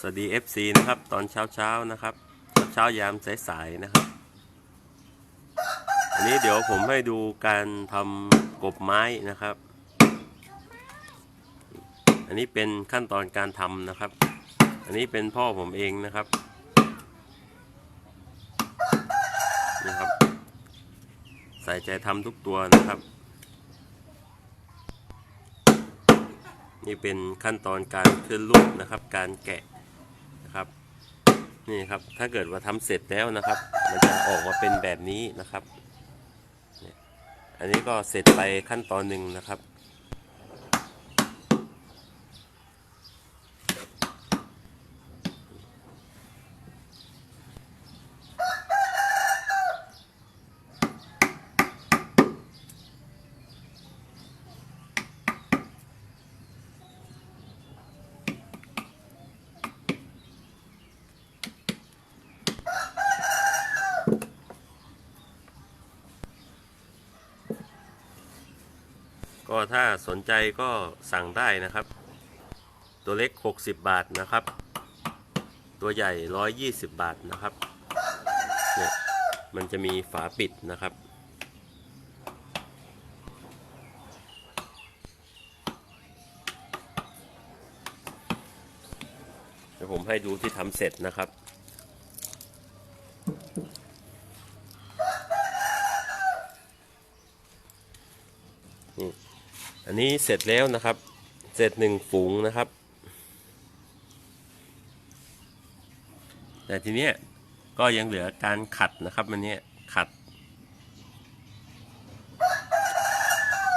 สวัสดี FC นะครับ ตอนเช้าเช้านะครับเช้ายามสายๆนะครับ อันนี้เดี๋ยวผมให้ดูการทำกบไม้นะครับ อันนี้เป็นขั้นตอนการทำนะครับ อันนี้เป็นพ่อผมเองนะครับนี่ครับ ใส่ใจทำทุกตัวนะครับ นี่เป็นขั้นตอนการขึ้นรูปนะครับ การแกะ นะครับ นี่ครับถ้าเกิดว่าทำเสร็จแล้วนะครับ มันจะออกมาเป็นแบบนี้นะครับ อันนี้ก็เสร็จไปขั้นตอนหนึ่งนะครับ ก็ถ้าสนใจก็สั่งได้นะครับ ตัวเล็ก 60 บาทนะครับ ตัวใหญ่ 120 บาทนะครับเนี่ยมันจะมีฝาปิดนะครับ เดี๋ยวผมให้ดูที่ทำเสร็จนะครับนี่ อันนี้เสร็จแล้วนะครับ เสร็จหนึ่งฝูงนะครับ แต่ทีเนี้ยก็ยังเหลือการขัดนะครับมันเนี้ยขัด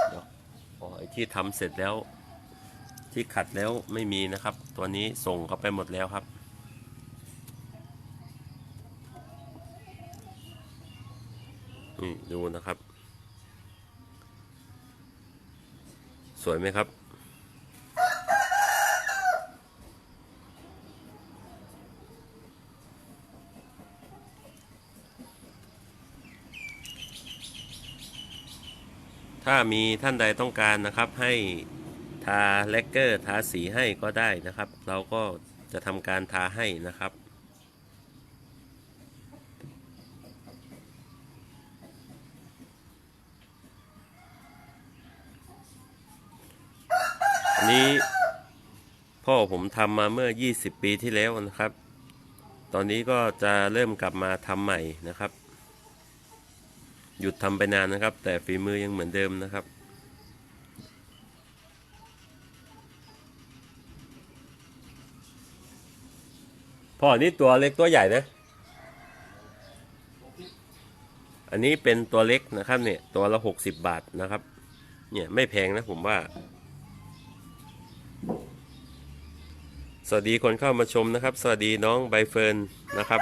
เดี๋ยวอ๋อไอที่ทำเสร็จแล้ว ที่ขัดแล้วไม่มีนะครับ ตัวนี้ส่งเข้าไปหมดแล้วครับนี่ดูนะครับ สวยไหมครับ ถ้ามีท่านใดต้องการนะครับให้ทาแลกเกอร์ทาสีให้ก็ได้นะครับ เราก็จะทำการทาให้นะครับ นี้พ่อผมทำมาเมื่อ 20 ปีที่แล้วนะครับ ตอนนี้ก็จะเริ่มกลับมาทำใหม่นะครับ หยุดทำไปนานนะครับ แต่ฝีมือยังเหมือนเดิมนะครับพ่อนี่ตัวเล็กตัวใหญ่นะ อันนี้เป็นตัวเล็กนะครับเนี่ยตัวละ60บาทนะครับ เนี่ยไม่แพงนะผมว่า สวัสดีคนเข้ามาชมนะครับ สวัสดีน้องใบเฟิร์นนะครับ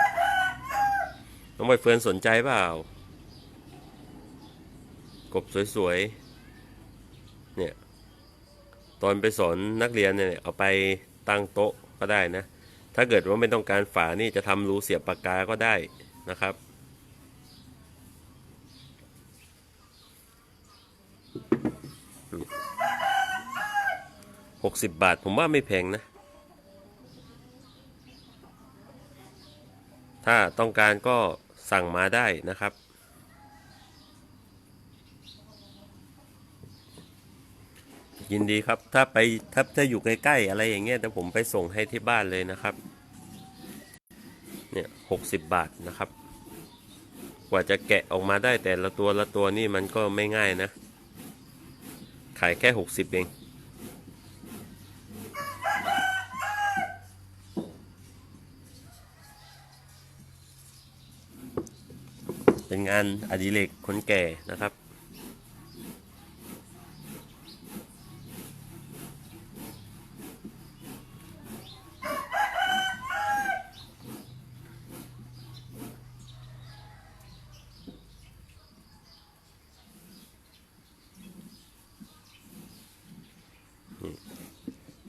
น้องใบเฟิร์นสนใจเปล่า กบสวยๆ เนี่ย ตอนไปสอนนักเรียนเนี่ยเอาไปตั้งโต๊ะก็ได้นะ ถ้าเกิดว่าไม่ต้องการฝานี่จะทำรูเสียบปากกาก็ได้นะครับหกสิบบาทผมว่าไม่แพงนะ ถ้าต้องการก็สั่งมาได้นะครับ ยินดีครับ ถ้าไปถ้าถ้าอยู่ใกล้ๆอะไรอย่างเงี้ยแต่ผมไปส่งให้ที่บ้านเลยนะครับ เนี่ยหกสิบบาทนะครับ กว่าจะแกะออกมาได้แต่ละตัวละตัวนี่มันก็ไม่ง่ายนะ ขายแค่หกสิบเอง เป็นงานอดิเรกคนแก่นะครับ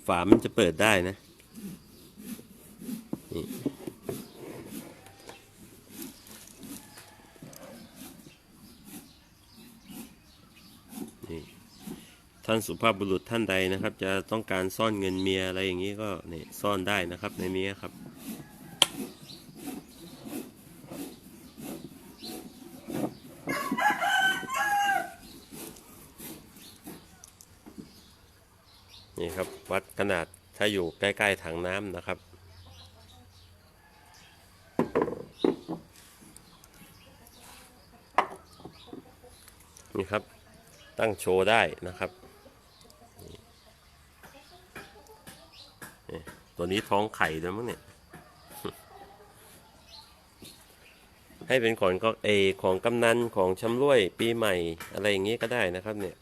ฝามันจะเปิดได้นะ นี่ นี่ ถ้า ท่านสุภาพบุรุษท่านใดนะครับ จะต้องการซ่อนเงินเมียอะไรอย่างนี้ก็นี่ซ่อนได้นะครับในนี้ครับ นี่ครับวัดขนาดถ้าอยู่ใกล้ๆถังน้ำนะครับนี่ครับ ตั้งโชว์ได้นะครับนี่นี่ ตัวนี้ท้องไข่ด้วยมั้งเนี่ย ให้เป็นของก็เอของกำนันของชำร่วยปีใหม่อะไรอย่างนี้ก็ได้นะครับเนี่ย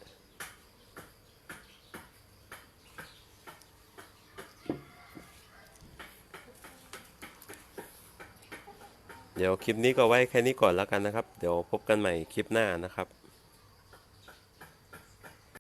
เดี๋ยวคลิปนี้ก็ไว้แค่นี้ก่อนแล้วกันนะครับ เดี๋ยวพบกันใหม่คลิปหน้านะครับ